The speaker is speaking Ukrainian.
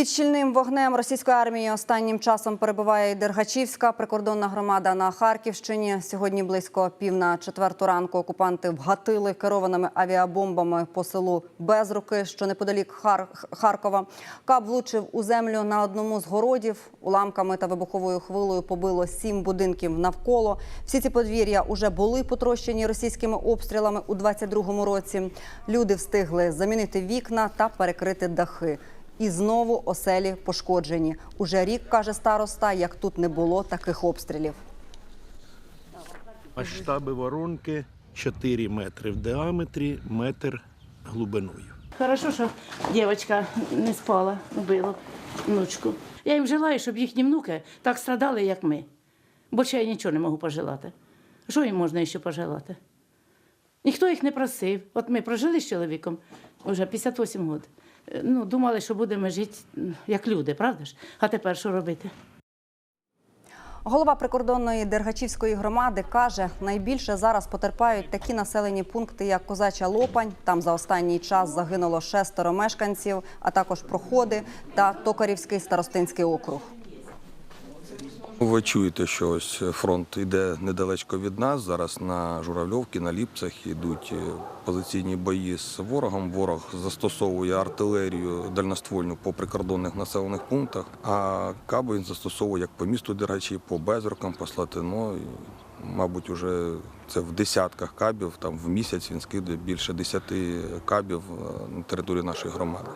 Під щільним вогнем російської армії останнім часом перебуває і Дергачівська прикордонна громада на Харківщині. Сьогодні близько пів на четверту ранку окупанти вгатили керованими авіабомбами по селу Безруки, що неподалік Хар... Харкова. Каб влучив у землю на одному з городів. Уламками та вибуховою хвилою побило сім будинків навколо. Всі ці подвір'я уже були потрощені російськими обстрілами у 22-му році. Люди встигли замінити вікна та перекрити дахи. І знову оселі пошкоджені. Уже рік каже староста, як тут не було таких обстрілів. Масштаби воронки 4 метри в діаметрі, метр глибиною. Хорошо, що дівчинка не спала, убила внучку. Я їм желаю, щоб їхні внуки так страдали, як ми. Бо ще я нічого не можу пожелати. Що їм можна ще пожелати? Ніхто їх не просив. От ми прожили з чоловіком вже 58 років. Ну, думали, що будемо жити як люди, правда ж? А тепер що робити? Голова прикордонної Дергачівської громади каже, найбільше зараз потерпають такі населені пункти, як Козача Лопань. Там за останній час загинуло шестеро мешканців, а також проходи та Токарівський старостинський округ. Ви чуєте, що ось фронт йде недалечко від нас. Зараз на Журавльовці, на Ліпцях йдуть е, позиційні бої з ворогом. Ворог застосовує артилерію дальноствольну по прикордонних населених пунктах, а каби він застосовує як по місту Дергачі, по Безрукам, по Слатино. Мабуть, уже це в десятках кабів. Там в місяць він скидає більше десяти кабів е, на територію нашої громади.